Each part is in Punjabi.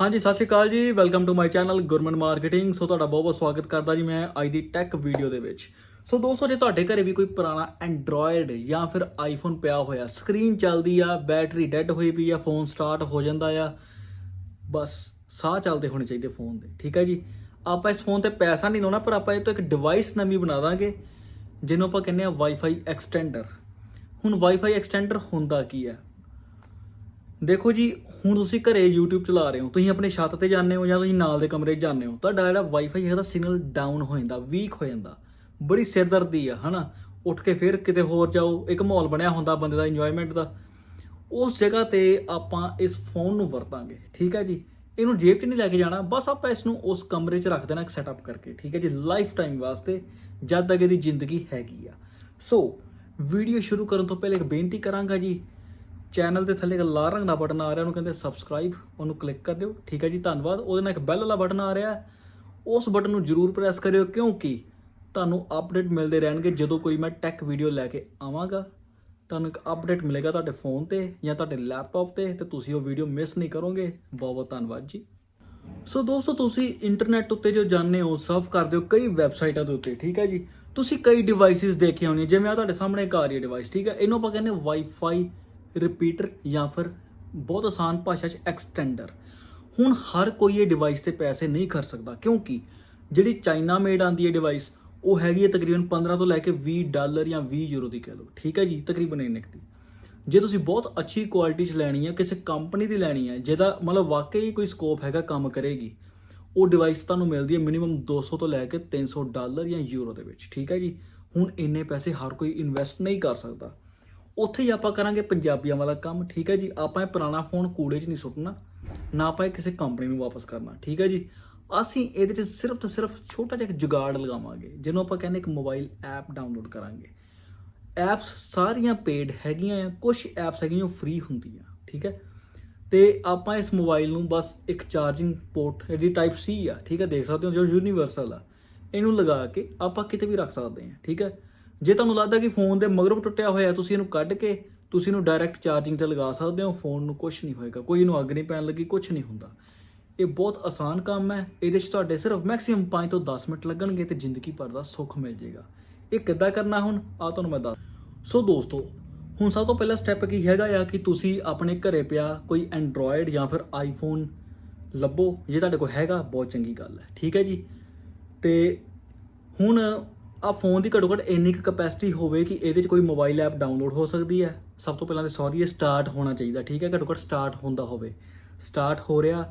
ਹਾਂਜੀ, ਸਤਿ ਸ਼੍ਰੀ ਅਕਾਲ ਜੀ। Welcome to my channel Gurman marketing so ਤੁਹਾਡਾ ਬਹੁਤ ਬਹੁਤ ਸਵਾਗਤ ਕਰਦਾ ਜੀ ਮੈਂ ਅੱਜ ਦੀ ਟੈਕ ਵੀਡੀਓ ਦੇ ਵਿੱਚ। ਸੋ ਦੋਸਤੋ, ਜੇ ਤੁਹਾਡੇ ਘਰੇ ਵੀ ਕੋਈ ਪੁਰਾਣਾ ਐਂਡਰੋਇਡ ਜਾਂ ਫਿਰ ਆਈਫੋਨ ਪਿਆ ਹੋਇਆ ਸਕਰੀਨ ਚੱਲਦੀ ਆ ਬੈਟਰੀ ਡੈੱਡ ਹੋਈ ਪਈ ਆ ਫੋਨ ਸਟਾਰਟ ਹੋ ਜਾਂਦਾ ਆ, ਬਸ ਸਾਹ ਚੱਲਦੇ ਹੋਣੇ ਚਾਹੀਦੇ ਫੋਨ ਦੇ, ਠੀਕ ਹੈ ਜੀ? ਆਪਾਂ ਇਸ ਫੋਨ ਤੇ ਪੈਸਾ ਨਹੀਂ ਲਾਉਣਾ, ਪਰ ਆਪਾਂ ਇਹ ਤੋਂ ਇੱਕ ਡਿਵਾਈਸ ਨਵੀਂ ਬਣਾ ਦਾਂਗੇ, ਜਿਹਨੂੰ ਆਪਾਂ ਕਹਿੰਦੇ ਆ ਵਾਈਫਾਈ ਐਕਸਟੈਂਡਰ ਹੁਣ ਵਾਈਫਾਈ ਐਕਸਟੈਂਡਰ ਹੁੰਦਾ ਕੀ ਹੈ ਦੇਖੋ ਜੀ, ਹੁਣ ਤੁਸੀਂ ਘਰੇ YouTube ਚਲਾ ਰਹੇ ਹੋ, ਤੁਸੀਂ ਆਪਣੇ ਛੱਤ ਤੇ ਜਾਂਦੇ ਹੋ ਜਾਂ ਤੁਸੀਂ ਨਾਲ ਦੇ ਕਮਰੇ 'ਚ ਜਾਂਦੇ ਹੋ, ਤੁਹਾਡਾ ਜਿਹੜਾ ਵਾਈਫਾਈ ਹੈਗਾ ਸਿਗਨਲ ਡਾਊਨ ਹੋ ਜਾਂਦਾ ਵੀਕ ਹੋ ਜਾਂਦਾ। ਬੜੀ ਸਿਰਦਰਦੀ ਆ, ਹਨਾ? ਉੱਠ ਕੇ ਫਿਰ ਕਿਤੇ ਹੋਰ ਜਾਓ, ਇੱਕ ਮਾਹੌਲ ਬਣਿਆ ਹੁੰਦਾ ਬੰਦੇ ਦਾ ਇੰਜੋਇਮੈਂਟ ਦਾ। ਉਸ ਜਗ੍ਹਾ ਤੇ ਆਪਾਂ ਇਸ ਫੋਨ ਨੂੰ ਵਰਤਾਂਗੇ, ਠੀਕ ਹੈ ਜੀ? ਇਹਨੂੰ ਜੇਬ 'ਚ ਨਹੀਂ ਲੈ ਕੇ ਜਾਣਾ, ਬਸ ਆਪਾਂ ਇਸ ਨੂੰ ਉਸ ਕਮਰੇ 'ਚ ਰੱਖ ਦੇਣਾ ਇੱਕ ਸੈਟਅਪ ਕਰਕੇ, ਠੀਕ ਹੈ ਜੀ? ਲਾਈਫ ਟਾਈਮ ਵਾਸਤੇ, ਜਦ ਤੱਕ ਇਹਦੀ ਜ਼ਿੰਦਗੀ ਹੈਗੀ ਆ। ਸੋ ਵੀਡੀਓ ਸ਼ੁਰੂ ਕਰਨ ਤੋਂ ਪਹਿਲੇ ਇੱਕ ਬੇਨਤੀ ਕਰਾਂਗਾ ਜੀ ਚੈਨਲ ਦੇ ਥੱਲੇ ਇੱਕ ਲਾਲ ਰੰਗ ਦਾ ਬਟਨ ਆ ਰਿਹਾ, ਉਹਨੂੰ ਕਹਿੰਦੇ ਸਬਸਕ੍ਰਾਈਬ ਉਹਨੂੰ ਕਲਿੱਕ ਕਰ ਦਿਓ। ਠੀਕ ਹੈ ਜੀ, ਧੰਨਵਾਦ। ਉਹਦੇ ਨਾਲ ਇੱਕ ਬੈਲ ਵਾਲਾ ਬਟਨ ਆ ਰਿਹਾ। ਉਸ ਬਟਨ ਨੂੰ ਜਰੂਰ ਪ੍ਰੈਸ ਕਰਿਓ, ਕਿਉਂਕਿ ਤੁਹਾਨੂੰ ਅਪਡੇਟ ਮਿਲਦੇ ਰਹਿਣਗੇ ਜਦੋਂ ਕੋਈ ਮੈਂ ਟੈਕ ਵੀਡੀਓ ਲੈ ਕੇ ਆਵਾਂਗਾ। ਤੁਹਾਨੂੰ ਇੱਕ ਅਪਡੇਟ ਮਿਲੇਗਾ ਤੁਹਾਡੇ ਫੋਨ ਤੇ ਜਾਂ ਤੁਹਾਡੇ ਲੈਪਟਾਪ ਤੇ ਤੇ ਤੁਸੀਂ ਉਹ ਵੀਡੀਓ ਮਿਸ ਨਹੀਂ ਕਰੋਗੇ। ਬਹੁਤ ਬਹੁਤ ਧੰਨਵਾਦ ਜੀ। ਸੋ ਦੋਸਤੋ, ਤੁਸੀਂ ਇੰਟਰਨੈਟ ਉੱਤੇ ਜੋ ਜਾਣਦੇ ਹੋ ਸਰਫ ਕਰਦੇ ਹੋ, ਕਈ ਵੈਬਸਾਈਟਾਂ ਦੇ ਉੱਤੇ, ਠੀਕ ਹੈ ਜੀ। ਤੁਸੀਂ ਕਈ ਡਿਵਾਈਸਿਸ ਦੇਖੇ ਹੋਣੇ ਜਿਵੇਂ ਆ ਤੁਹਾਡੇ ਸਾਹਮਣੇ ਇੱਕ ਆ ਰਹੀ ਹੈ ਡਿਵਾਈਸ ਠੀਕ ਹੈ। ਇਹਨੂੰ ਆਪਾਂ ਕਹਿੰਦੇ ਵਾਈਫਾਈ ਰਿਪੀਟਰ ਜਾਂ ਫਿਰ ਬਹੁਤ ਆਸਾਨ ਭਾਸ਼ਾ 'ਚ ਐਕਸਟੈਂਡਰ ਹੁਣ ਹਰ ਕੋਈ ਇਹ ਡਿਵਾਈਸ ਤੇ ਪੈਸੇ ਨਹੀਂ ਖਰਚ ਸਕਦਾ, ਕਿਉਂਕਿ ਜਿਹੜੀ ਚਾਈਨਾ ਮੇਡ ਆਂਦੀ ਹੈ ਡਿਵਾਈਸ ਉਹ ਹੈਗੀ ਹੈ ਤਕਰੀਬਨ 15 ਤੋਂ ਲੈ ਕੇ 20 ਡਾਲਰ ਜਾਂ 20 ਯੂਰੋ ਦੀ ਕਹਿ ਲਓ। ਠੀਕ ਹੈ ਜੀ? ਤਕਰੀਬਨ ਇੰਨੇ ਕੁ ਦੀ। ਜੇ ਤੁਸੀਂ ਬਹੁਤ ਅੱਛੀ ਕੁਆਲਿਟੀ 'ਚ ਲੈਣੀ ਹੈ, ਕਿਸੇ ਕੰਪਨੀ ਦੀ ਲੈਣੀ ਹੈ, ਜਿਹਦਾ ਮਤਲਬ ਵਾਕਈ ਕੋਈ ਸਕੋਪ ਹੈਗਾ ਕੰਮ ਕਰੇਗੀ, ਉਹ ਡਿਵਾਈਸ ਤੁਹਾਨੂੰ ਮਿਲਦੀ ਹੈ ਮਿਨੀਮਮ 200 ਤੋਂ ਲੈ ਕੇ 300 ਡਾਲਰ ਜਾਂ ਯੂਰੋ ਦੇ ਵਿੱਚ। ਠੀਕ ਹੈ ਜੀ? ਹੁਣ ਇੰਨੇ ਪੈਸੇ ਹਰ ਕੋਈ ਇਨਵੈਸਟ ਨਹੀਂ ਕਰ ਸਕਦਾ। ਉੱਥੇ ਹੀ ਆਪਾਂ ਕਰਾਂਗੇ ਪੰਜਾਬੀਆਂ ਵਾਲਾ ਕੰਮ, ਠੀਕ ਹੈ ਜੀ? ਆਪਾਂ ਇਹ ਪੁਰਾਣਾ ਫੋਨ ਕੂੜੇ 'ਚ ਨਹੀਂ ਸੁੱਟਣਾ, ਨਾ ਆਪਾਂ ਇਹ ਕਿਸੇ ਕੰਪਨੀ ਨੂੰ ਵਾਪਸ ਕਰਨਾ, ਠੀਕ ਹੈ ਜੀ? ਅਸੀਂ ਇਹਦੇ 'ਚ ਸਿਰਫ ਤੇ ਸਿਰਫ ਛੋਟਾ ਜਿਹਾ ਇੱਕ ਜੁਗਾੜ ਲਗਾਵਾਂਗੇ, ਜਿਹਨੂੰ ਆਪਾਂ ਕਹਿੰਦੇ ਇੱਕ ਮੋਬਾਈਲ ਐਪ ਡਾਊਨਲੋਡ ਕਰਾਂਗੇ। ਐਪਸ ਸਾਰੀਆਂ ਪੇਡ ਹੈਗੀਆਂ ਆ ਕੁਝ ਐਪਸ ਹੈਗੀਆਂ ਜੋ ਫ੍ਰੀ ਹੁੰਦੀਆਂ, ਠੀਕ ਹੈ? ਤੇ ਆਪਾਂ ਇਸ ਮੋਬਾਈਲ ਨੂੰ ਬਸ ਇੱਕ ਚਾਰਜਿੰਗ ਪੋਰਟ ਇਹਦੀ ਟਾਈਪ ਸੀ ਆ, ਠੀਕ ਹੈ, ਦੇਖ ਸਕਦੇ ਹੋ, ਜੋ ਯੂਨੀਵਰਸਲ ਆ, ਇਹਨੂੰ ਲਗਾ ਕੇ ਆਪਾਂ ਕਿਤੇ ਵੀ ਰੱਖ ਸਕਦੇ ਹਾਂ, ਠੀਕ ਹੈ? ਜੇ ਤੁਹਾਨੂੰ ਲੱਗਦਾ ਕਿ ਫੋਨ ਦੇ ਮਗਰੋਂ ਟੁੱਟਿਆ ਹੋਇਆ, ਤੁਸੀਂ ਇਹਨੂੰ ਕੱਢ ਕੇ, ਤੁਸੀਂ ਇਹਨੂੰ ਡਾਇਰੈਕਟ ਚਾਰਜਿੰਗ ਤੇ ਲਗਾ ਸਕਦੇ ਹੋ, ਫੋਨ ਨੂੰ ਕੁਝ ਨਹੀਂ ਹੋਏਗਾ, ਕੋਈ ਇਹਨੂੰ ਅੱਗ ਨਹੀਂ ਪੈਣ ਲੱਗੀ ਕੁਝ ਨਹੀਂ ਹੁੰਦਾ। ਇਹ ਬਹੁਤ ਆਸਾਨ ਕੰਮ ਹੈ, ਇਹਦੇ 'ਚ ਤੁਹਾਡੇ ਸਿਰਫ ਮੈਕਸਿਮਮ 5 ਤੋਂ 10 ਮਿੰਟ ਲੱਗਣਗੇ ਤੇ ਜ਼ਿੰਦਗੀ ਭਰ ਦਾ ਸੁੱਖ ਮਿਲ ਜਾਏਗਾ। ਇਹ ਕਿੱਦਾਂ ਕਰਨਾ ਹੁਣ? ਆ ਤੁਹਾਨੂੰ ਮੈਂ ਦੱਸ ਸੋ ਦੋਸਤੋ, ਹੁਣ ਸਭ ਤੋਂ ਪਹਿਲਾ ਸਟੈਪ ਕੀ ਹੈਗਾ ਆ ਕਿ ਤੁਸੀਂ ਆਪਣੇ ਘਰੇ ਪਿਆ ਕੋਈ ਐਂਡਰੋਇਡ ਜਾਂ ਫਿਰ ਆਈਫੋਨ ਲੱਭੋ, ਜੇ ਤੁਹਾਡੇ ਕੋਲ ਹੈਗਾ, ਬਹੁਤ ਚੰਗੀ ਗੱਲ ਹੈ, ਠੀਕ ਹੈ ਜੀ? ਤੇ ਹੁਣ ਆ ਫੋਨ ਦੀ ਘੱਟੋ ਘੱਟ ਇੰਨੀ ਕੁ ਕਪੈਸਿਟੀ ਹੋਵੇ ਕਿ ਇਹਦੇ 'ਚ ਕੋਈ ਮੋਬਾਈਲ ਐਪ ਡਾਊਨਲੋਡ ਹੋ ਸਕਦੀ ਹੈ। ਸਭ ਤੋਂ ਪਹਿਲਾਂ ਤੇ ਸੌਰੀ ਇਹ ਸਟਾਰਟ ਹੋਣਾ ਚਾਹੀਦਾ, ਠੀਕ ਹੈ? ਘੱਟੋ ਘੱਟ ਸਟਾਰਟ ਹੁੰਦਾ ਹੋਵੇ। ਸਟਾਰਟ ਹੋ ਰਿਹਾ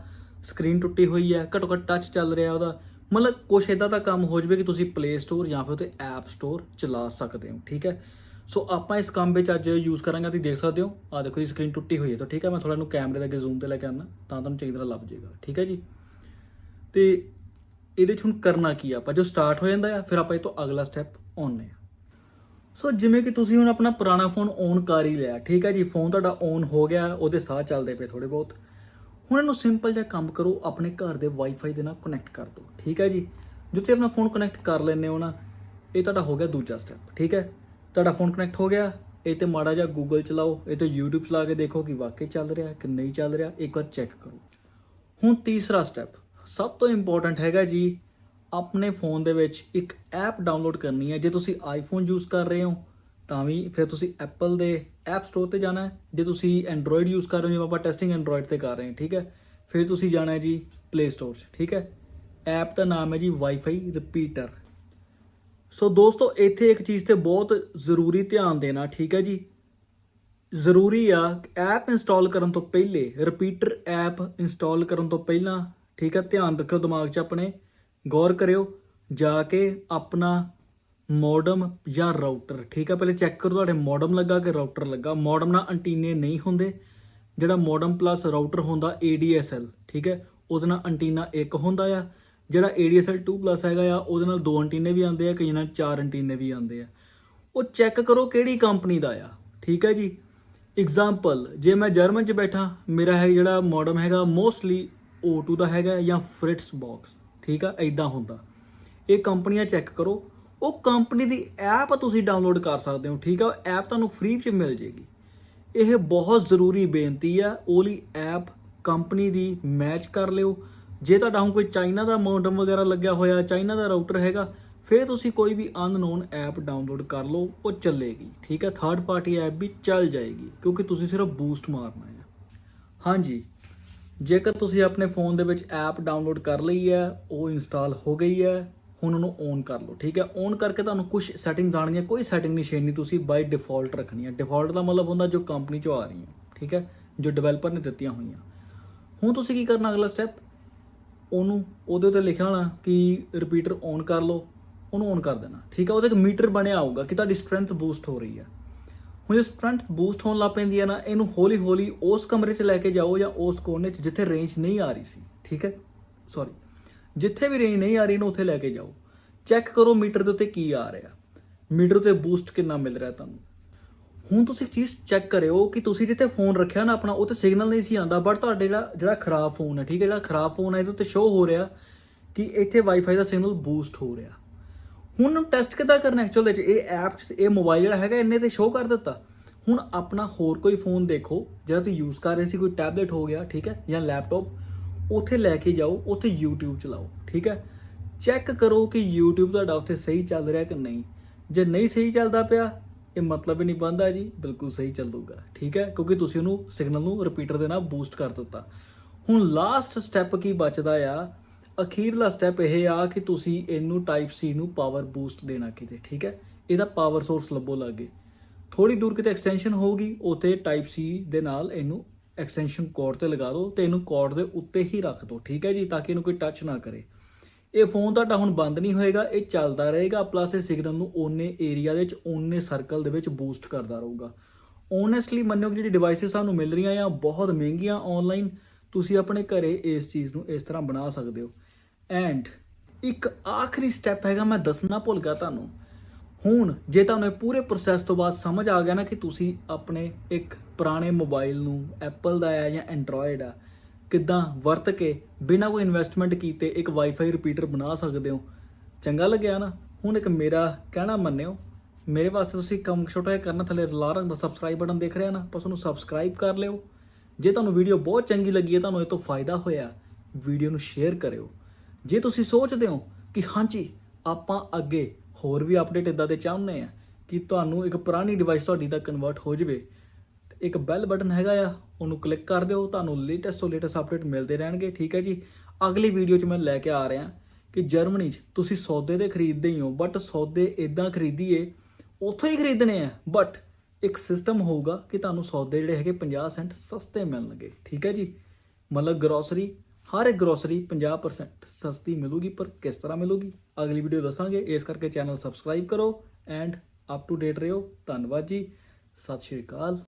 ਸਕਰੀਨ ਟੁੱਟੀ ਹੋਈ ਹੈ, ਘੱਟੋ ਘੱਟ ਟੱਚ ਚੱਲ ਰਿਹਾ ਉਹਦਾ। ਮਤਲਬ ਕੁਛ ਇਦਾਂ ਦਾ ਕੰਮ ਹੋ ਜਵੇ ਕਿ ਤੁਸੀਂ ਪਲੇ ਸਟੋਰ ਜਾਂ ਫਿਰ ਤੇ ਐਪ ਸਟੋਰ ਚਲਾ ਸਕਦੇ ਹੋ, ਠੀਕ ਹੈ? ਸੋ ਆਪਾਂ ਇਸ ਕੰਮ ਵਿੱਚ ਅੱਜ ਯੂਜ਼ ਕਰਾਂਗੇ, ਤੁਸੀਂ ਦੇਖ ਸਕਦੇ ਹੋ। ਆ ਦੇਖੋ ਜੀ ਸਕਰੀਨ ਟੁੱਟੀ ਹੋਈ ਹੈ ਤਾਂ ਠੀਕ ਹੈ, ਮੈਂ ਥੋੜਾ ਨੂੰ ਕੈਮਰੇ ਦੇ ਅੱਗੇ ਜ਼ੂਮ ਤੇ ਲੈ ਕੇ ਆਉਣਾ ਤਾਂ ਤੁਹਾਨੂੰ ਚੰਗੀ ਤਰ੍ਹਾਂ ਲੱਭ ਜਾਏਗਾ, ਠੀਕ ਹੈ ਜੀ? ਤੇ ਇਹਦੇ 'ਚ ਹੁਣ ਕਰਨਾ ਕੀ ਆ? ਆਪਾਂ ਜੋ ਸਟਾਰਟ ਹੋ ਜਾਂਦਾ ਆ, ਫਿਰ ਆਪਾਂ ਇਹ ਤੋਂ ਅਗਲਾ ਸਟੈਪ ਆਉਂਦੇ ਆ। ਸੋ ਜਿਵੇਂ ਕਿ ਤੁਸੀਂ ਹੁਣ ਆਪਣਾ ਪੁਰਾਣਾ ਫੋਨ ਔਨ ਕਰ ਹੀ ਲਿਆ, ਠੀਕ ਹੈ ਜੀ? ਫੋਨ ਤੁਹਾਡਾ ਔਨ ਹੋ ਗਿਆ, ਉਹਦੇ ਸਾਹ ਚੱਲਦੇ ਪਏ ਥੋੜੇ ਬਹੁਤ। ਹੁਣ ਇਹਨੂੰ ਸਿੰਪਲ ਜਿਹਾ ਕੰਮ ਕਰੋ, ਆਪਣੇ ਘਰ ਦੇ ਵਾਈਫਾਈ ਦੇ ਨਾਲ ਕਨੈਕਟ ਕਰ ਦਿਓ, ਠੀਕ ਹੈ ਜੀ? ਜਿੱਥੇ ਆਪਣਾ ਫੋਨ ਕਨੈਕਟ ਕਰ ਲੈਂਦੇ ਹੋ ਨਾ, ਇਹ ਤੁਹਾਡਾ ਹੋ ਗਿਆ ਦੂਜਾ ਸਟੈਪ ਠੀਕ ਹੈ ਤੁਹਾਡਾ ਫੋਨ ਕਨੈਕਟ ਹੋ ਗਿਆ, ਇਹ ਤੇ ਮਾੜਾ ਜਿਹਾ ਗੂਗਲ ਚਲਾਓ, ਇਹ ਤੇ YouTube ਚਲਾ ਕੇ ਦੇਖੋ ਕਿ ਵਾਕਈ ਚੱਲ ਰਿਹਾ ਕਿ ਨਹੀਂ ਚੱਲ ਰਿਹਾ, ਇੱਕ ਵਾਰ ਚੈੱਕ ਕਰੋ। ਹੁਣ ਤੀਸਰਾ ਸਟੈਪ ਸਭ ਤੋਂ ਇੰਪੋਰਟੈਂਟ ਹੈਗਾ ਜੀ, ਆਪਣੇ ਫੋਨ ਦੇ ਵਿੱਚ ਇੱਕ ਐਪ ਡਾਊਨਲੋਡ ਕਰਨੀ ਹੈ। ਜੇ ਤੁਸੀਂ ਆਈਫੋਨ ਯੂਜ਼ ਕਰ ਰਹੇ ਹੋ, ਤਾਂ ਵੀ ਫਿਰ ਤੁਸੀਂ ਐਪਲ ਦੇ ਐਪ ਸਟੋਰ ਤੇ ਜਾਣਾ ਹੈ। ਜੇ ਤੁਸੀਂ ਐਂਡਰੋਇਡ ਯੂਜ਼ ਕਰ ਰਹੇ ਹੋ, ਜਿਵੇਂ ਆਪਾਂ ਟੈਸਟਿੰਗ ਐਂਡਰੋਇਡ ਤੇ ਕਰ ਰਹੇ ਹਾਂ, ਠੀਕ ਹੈ? ਫਿਰ ਤੁਸੀਂ ਜਾਣਾ ਹੈ ਜੀ ਪਲੇ ਸਟੋਰ 'ਚ, ਠੀਕ ਹੈ? ਐਪ ਦਾ ਨਾਮ ਹੈ ਜੀ ਵਾਈਫਾਈ ਰਿਪੀਟਰ ਸੋ ਦੋਸਤੋ, ਇੱਥੇ ਇੱਕ ਚੀਜ਼ ਤੇ ਬਹੁਤ ਜ਼ਰੂਰੀ ਧਿਆਨ ਦੇਣਾ, ਠੀਕ ਹੈ ਜੀ? ਜ਼ਰੂਰੀ ਆ ਐਪ ਇੰਸਟਾਲ ਕਰਨ ਤੋਂ ਪਹਿਲੇ ਰਿਪੀਟਰ ਐਪ ਇੰਸਟਾਲ ਕਰਨ ਤੋਂ ਪਹਿਲਾਂ ਠੀਕ ਹੈ ਧਿਆਨ ਰੱਖਿਓ ਦਿਮਾਗ 'ਚ ਆਪਣੇ। ਗੌਰ ਕਰਿਓ, ਜਾ ਕੇ ਆਪਣਾ ਮੋਡਮ ਜਾਂ ਰਾਊਟਰ ਠੀਕ ਹੈ ਪਹਿਲੇ ਚੈੱਕ ਕਰੋ ਤੁਹਾਡੇ ਮੋਡਮ ਲੱਗਾ ਕਿ ਰਾਊਟਰ ਲੱਗਾ। ਮੋਡਮ ਨਾਲ ਐਂਟੀਨੇ ਨਹੀਂ ਹੁੰਦੇ। ਜਿਹੜਾ ਮੋਡਮ ਪਲੱਸ ਰਾਊਟਰ ਹੁੰਦਾ ADSL ਠੀਕ ਹੈ ਉਹਦੇ ਨਾਲ ਐਂਟੀਨਾ ਇੱਕ ਹੁੰਦਾ ਆ। ਜਿਹੜਾ ADSL 2+ ਹੈਗਾ ਆ, ਉਹਦੇ ਨਾਲ ਦੋ ਐਂਟੀਨੇ ਵੀ ਆਉਂਦੇ ਆ ਕਈ ਨਾਲ ਚਾਰ ਐਂਟੀਨੇ ਵੀ ਆਉਂਦੇ ਆ। ਉਹ ਚੈੱਕ ਕਰੋ ਕਿਹੜੀ ਕੰਪਨੀ ਦਾ ਆ, ਠੀਕ ਹੈ ਜੀ? ਐਗਜ਼ਾਮਪਲ ਜੇ ਮੈਂ ਜਰਮਨ 'ਚ ਬੈਠਾ, ਮੇਰਾ ਹੈ ਜਿਹੜਾ ਮੋਡਮ ਹੈਗਾ ਮੋਸਟਲੀ O2 ਦਾ ਹੈਗਾ ਜਾਂ ਫ੍ਰਿਟਸ ਬਾਕਸ ਠੀਕ ਆ? ਐਦਾਂ ਹੁੰਦਾ। ਇਹ ਕੰਪਨੀਆਂ ਚੈੱਕ ਕਰੋ। ਉਹ ਕੰਪਨੀ ਦੀ ਐਪ ਤੁਸੀਂ ਡਾਊਨਲੋਡ ਕਰ ਸਕਦੇ ਹੋ, ਠੀਕ ਆ? ਐਪ ਤੁਹਾਨੂੰ ਫ੍ਰੀ 'ਚ ਮਿਲ ਜੇਗੀ। ਇਹ ਬਹੁਤ ਜ਼ਰੂਰੀ ਬੇਨਤੀ ਆ ਉਹਲੀ ਐਪ ਕੰਪਨੀ ਦੀ ਮੈਚ ਕਰ ਲਿਓ। ਜੇ ਤੁਹਾਡਾ ਹੁਣ ਕੋਈ ਚਾਈਨਾ ਦਾ ਮੋਡਮ ਵਗੈਰਾ ਲੱਗਿਆ ਹੋਇਆ, ਚਾਈਨਾ ਦਾ ਰਾਊਟਰ ਹੈਗਾ, ਫਿਰ ਤੁਸੀਂ ਕੋਈ ਵੀ ਅਨਨੋਨ ਐਪ ਡਾਊਨਲੋਡ ਕਰ ਲਓ, ਉਹ ਚੱਲੇਗੀ, ਠੀਕ ਹੈ ਥਰਡ ਪਾਰਟੀ ਐਪ ਵੀ ਚੱਲ ਜਾਏਗੀ, ਕਿਉਂਕਿ ਤੁਸੀਂ ਸਿਰਫ ਬੂਸਟ ਮਾਰਨਾ ਹੈ। ਹਾਂਜੀ। ਜੇਕਰ ਤੁਸੀਂ ਆਪਣੇ ਫੋਨ ਦੇ ਵਿੱਚ ਐਪ ਡਾਊਨਲੋਡ ਕਰ ਲਈ ਹੈ, ਉਹ ਇੰਸਟਾਲ ਹੋ ਗਈ ਹੈ, ਹੁਣ ਉਹਨੂੰ ਔਨ ਕਰ ਲਓ, ਠੀਕ ਹੈ? ਔਨ ਕਰਕੇ ਤੁਹਾਨੂੰ ਕੁਝ ਸੈਟਿੰਗਸ ਆਣਗੀਆਂ ਕੋਈ ਸੈਟਿੰਗ ਨਹੀਂ ਛੇੜਨੀ ਤੁਸੀਂ ਬਾਈ ਡਿਫਾਲਟ ਰੱਖਣੀ ਹੈ ਡਿਫਾਲਟ ਦਾ ਮਤਲਬ ਹੁੰਦਾ ਜੋ ਕੰਪਨੀ ਚੋਂ ਆ ਰਹੀਆਂ, ਠੀਕ ਹੈ? ਜੋ ਡਿਵੈਲਪਰ ਨੇ ਦਿੱਤੀਆਂ ਹੋਈਆਂ। ਹੁਣ ਤੁਸੀਂ ਕੀ ਕਰਨਾ ਅਗਲਾ ਸਟੈਪ ਉਹਨੂੰ, ਉਹਦੇ ਉੱਤੇ ਲਿਖਿਆ ਹੋਣਾ ਕਿ ਰਿਪੀਟਰ ਔਨ ਕਰ ਲਓ, ਉਹਨੂੰ ਔਨ ਕਰ ਦੇਣਾ, ਠੀਕ ਹੈ? ਉਹਦੇ ਇੱਕ ਮੀਟਰ ਬਣਿਆ ਆਊਗਾ ਕਿ ਤੁਹਾਡੀ ਸਟਰੈਂਥ ਬੂਸਟ ਹੋ ਰਹੀ ਹੈ। ਹੁਣ ਜੇ ਸਟਰੈਂਥ ਬੂਸਟ ਹੋਣ ਲੱਗ ਪੈਂਦੀ ਹੈ ਨਾ, ਇਹਨੂੰ ਹੌਲੀ ਹੌਲੀ ਉਸ ਕਮਰੇ 'ਚ ਲੈ ਕੇ ਜਾਓ ਜਾਂ ਉਸ ਕੋਨੇ 'ਚ ਜਿੱਥੇ ਰੇਂਜ ਨਹੀਂ ਆ ਰਹੀ ਸੀ, ਠੀਕ ਹੈ? ਸੌਰੀ ਜਿੱਥੇ ਵੀ ਰੇਂਜ ਨਹੀਂ ਆ ਰਹੀ ਇਹਨੂੰ ਉੱਥੇ ਲੈ ਕੇ ਜਾਓ। ਚੈੱਕ ਕਰੋ ਮੀਟਰ ਦੇ ਉੱਤੇ ਕੀ ਆ ਰਿਹਾ। ਮੀਟਰ ਤੇ ਬੂਸਟ ਕਿੰਨਾ ਮਿਲ ਰਿਹਾ ਤੁਹਾਨੂੰ। ਹੁਣ ਤੁਸੀਂ ਚੀਜ਼ ਚੈੱਕ ਕਰਿਓ ਕਿ ਤੁਸੀਂ ਜਿੱਥੇ ਫੋਨ ਰੱਖਿਆ ਨਾ ਆਪਣਾ ਉਹ ਤੇ ਸਿਗਨਲ ਨਹੀਂ ਸੀ ਆਂਦਾ ਬਟ ਤੁਹਾਡੇ ਜਿਹੜਾ ਜਿਹੜਾ ਖਰਾਬ ਫੋਨ ਹੈ, ਠੀਕ ਹੈ? ਜਿਹੜਾ ਖਰਾਬ ਫੋਨ ਹੈ, ਇਹਦੇ ਉੱਤੇ ਸ਼ੋ ਹੋ ਰਿਹਾ ਕਿ ਇੱਥੇ ਵਾਈਫਾਈ ਦਾ ਸਿਗਨਲ ਬੂਸਟ ਹੋ ਰਿਹਾ। ਹੁਣ ਟੈਸਟ ਕਿੱਦਾਂ ਕਰਨਾ ਐਕਚੁਅਲ ਵਿੱਚ? ਇਹ ਐਪ 'ਚ, ਇਹ ਮੋਬਾਈਲ ਜਿਹੜਾ ਹੈਗਾ ਇੰਨੇ ਤੇ ਸ਼ੋਅ ਕਰ ਦਿੱਤਾ। ਹੁਣ ਆਪਣਾ ਹੋਰ ਕੋਈ ਫੋਨ ਦੇਖੋ, ਜਿਹੜਾ ਤੁਸੀਂ ਯੂਜ਼ ਕਰ ਰਹੇ ਸੀ, ਕੋਈ ਟੈਬਲੇਟ ਹੋ ਗਿਆ, ਠੀਕ ਹੈ, ਜਾਂ ਲੈਪਟਾਪ ਉੱਥੇ ਲੈ ਕੇ ਜਾਓ, ਉੱਥੇ YouTube ਚਲਾਓ, ਠੀਕ ਹੈ? ਚੈੱਕ ਕਰੋ ਕਿ YouTube ਤੁਹਾਡਾ ਉੱਥੇ ਸਹੀ ਚੱਲ ਰਿਹਾ ਕਿ ਨਹੀਂ। ਜੇ ਨਹੀਂ ਸਹੀ ਚੱਲਦਾ ਪਿਆ, ਇਹ ਮਤਲਬ ਹੀ ਨਹੀਂ ਬੰਦਾ ਜੀ, ਬਿਲਕੁਲ ਸਹੀ ਚੱਲੂਗਾ, ਠੀਕ ਹੈ? ਕਿਉਂਕਿ ਤੁਸੀਂ ਉਹਨੂੰ ਸਿਗਨਲ ਨੂੰ ਰਿਪੀਟਰ ਦੇ ਨਾਲ ਬੂਸਟ ਕਰ ਦਿੱਤਾ। ਹੁਣ ਲਾਸਟ ਸਟੈਪ ਕੀ ਬਚਦਾ ਆ? ਅਖੀਰਲਾ ਸਟੈਪ ਇਹ ਆ ਕਿ ਤੁਸੀਂ ਇਹਨੂੰ ਟਾਈਪ ਸੀ ਨੂੰ ਪਾਵਰ ਬੂਸਟ ਦੇਣਾ ਕਿਤੇ, ਠੀਕ ਹੈ? ਇਹਦਾ ਪਾਵਰ ਸੋਰਸ ਲੱਭੋ ਲਾਗੇ। ਥੋੜੀ ਦੂਰ ਕਿਤੇ ਐਕਸਟੈਂਸ਼ਨ ਹੋਊਗੀ ਉਤੇ ਟਾਈਪ ਸੀ ਦੇ ਨਾਲ ਇਹਨੂੰ ਐਕਸਟੈਂਸ਼ਨ ਕੋਡ ਤੇ ਲਗਾ ਦਿਓ ਤੇ ਇਹਨੂੰ ਕੋਡ ਦੇ ਉੱਤੇ ਹੀ ਰੱਖ ਦਿਓ, ਠੀਕ ਹੈ ਜੀ, ਤਾਂ ਕਿ ਇਹਨੂੰ ਕੋਈ ਟੱਚ ਨਾ ਕਰੇ। ਇਹ ਫੋਨ ਤੁਹਾਡਾ ਹੁਣ ਬੰਦ ਨਹੀਂ ਹੋਏਗਾ, ਇਹ ਚੱਲਦਾ ਰਹੇਗਾ ਪਲੱਸ ਇਹ ਸਿਗਨਲ ਨੂੰ ਓਨੇ ਏਰੀਆ ਦੇ ਵਿੱਚ, ਓਨੇ ਸਰਕਲ ਦੇ ਵਿੱਚ ਬੂਸਟ ਕਰਦਾ ਰਹੂਗਾ। ਓਨੈਸਟਲੀ ਮੰਨਿਓ ਕਿ ਜਿਹੜੀ ਡਿਵਾਈਸਿਸ ਸਾਨੂੰ ਮਿਲ ਰਹੀਆਂ ਆ, ਬਹੁਤ ਮਹਿੰਗੀਆਂ ਆਨਲਾਈਨ ਤੁਸੀਂ ਆਪਣੇ ਘਰੇ ਇਸ ਚੀਜ਼ ਨੂੰ ਇਸ ਤਰ੍ਹਾਂ ਬਣਾ ਸਕਦੇ ਹੋ। ਐਂਡ ਇੱਕ ਆਖਰੀ ਸਟੈਪ ਹੈਗਾ, ਮੈਂ ਦੱਸਣਾ ਭੁੱਲ ਗਿਆ ਤੁਹਾਨੂੰ। ਹੁਣ ਜੇ ਤੁਹਾਨੂੰ ਇਹ ਪੂਰੇ ਪ੍ਰੋਸੈਸ ਤੋਂ ਬਾਅਦ ਸਮਝ ਆ ਗਿਆ ਨਾ ਕਿ ਤੁਸੀਂ ਆਪਣੇ ਇੱਕ ਪੁਰਾਣੇ ਮੋਬਾਈਲ ਨੂੰ ਐਪਲ ਦਾ ਹੈ ਜਾਂ ਐਂਡਰੋਇਡ ਆ ਕਿੱਦਾਂ ਵਰਤ ਕੇ ਬਿਨਾਂ ਕੋਈ ਇਨਵੈਸਟਮੈਂਟ ਕੀਤੇ ਇੱਕ ਵਾਈਫਾਈ ਰਿਪੀਟਰ ਬਣਾ ਸਕਦੇ ਹੋ? ਚੰਗਾ ਲੱਗਿਆ ਨਾ? ਹੁਣ ਇੱਕ ਮੇਰਾ ਕਹਿਣਾ ਮੰਨਿਓ, ਮੇਰੇ ਵਾਸਤੇ ਤੁਸੀਂ ਕੰਮ ਛੋਟਾ ਜਿਹਾ ਕਰਨਾ, ਥੱਲੇ ਲਾਲ ਰੰਗ ਦਾ ਸਬਸਕ੍ਰਾਈਬ ਬਟਨ ਦੇਖ ਰਿਹਾ ਨਾ ਬਸ ਉਹਨੂੰ ਸਬਸਕ੍ਰਾਈਬ ਕਰ ਲਿਓ। ਜੇ ਤੁਹਾਨੂੰ ਵੀਡੀਓ ਬਹੁਤ ਚੰਗੀ ਲੱਗੀ ਹੈ, ਤੁਹਾਨੂੰ ਇਹ ਤੋਂ ਫਾਇਦਾ ਹੋਇਆ ਵੀਡੀਓ ਨੂੰ ਸ਼ੇਅਰ ਕਰਿਓ। ਜੇ ਤੁਸੀਂ ਸੋਚਦੇ ਹੋ ਕਿ ਹਾਂਜੀ, ਆਪਾਂ ਅੱਗੇ ਹੋਰ ਵੀ ਅਪਡੇਟ ਇਦਾਂ ਦੇ ਚਾਹੁੰਦੇ ਆ ਕਿ ਤੁਹਾਨੂੰ ਇੱਕ ਪੁਰਾਣੀ ਡਿਵਾਈਸ ਤੁਹਾਡੀ ਦਾ ਕਨਵਰਟ ਹੋ ਜਾਵੇ, ਤੇ ਇੱਕ ਬੈਲ ਬਟਨ ਹੈਗਾ ਆ, ਉਹਨੂੰ ਕਲਿੱਕ ਕਰ ਦਿਓ, ਤੁਹਾਨੂੰ ਲੇਟੈਸਟ ਤੋਂ ਲੇਟੈਸਟ ਅਪਡੇਟ ਮਿਲਦੇ ਰਹਿਣਗੇ, ਠੀਕ ਹੈ ਜੀ? ਅਗਲੀ ਵੀਡੀਓ 'ਚ ਮੈਂ ਲੈ ਕੇ ਆ ਰਿਹਾ ਕਿ ਜਰਮਨੀ 'ਚ ਤੁਸੀਂ ਸੌਦੇ ਦੇ ਖਰੀਦਦੇ ਹੀ ਹੋ ਬਟ ਸੌਦੇ ਇਦਾਂ ਖਰੀਦੀਏ, ਉੱਥੋਂ ਹੀ ਖਰੀਦਣੇ ਆ ਬਟ ਇੱਕ ਸਿਸਟਮ ਹੋਊਗਾ ਕਿ ਤੁਹਾਨੂੰ ਸੌਦੇ ਜਿਹੜੇ ਹੈਗੇ 50 ਸੈਂਟ ਸਸਤੇ ਮਿਲਣਗੇ, ਠੀਕ ਹੈ ਜੀ? ਮਤਲਬ ਗਰੋਸਰੀ ਹਰ ਇੱਕ ਗਰੋਸਰੀ 50% ਸਸਤੀ ਮਿਲੂਗੀ, ਪਰ ਕਿਸ ਤਰ੍ਹਾਂ ਮਿਲੂਗੀ? ਅਗਲੀ ਵੀਡੀਓ ਦੱਸਾਂਗੇ। ਇਸ ਕਰਕੇ ਚੈਨਲ ਸਬਸਕ੍ਰਾਈਬ ਕਰੋ ਐਂਡ ਅਪ ਟੂ ਡੇਟ ਰਹੋ। ਧੰਨਵਾਦ ਜੀ। ਸਤਿ ਸ਼੍ਰੀ ਅਕਾਲ।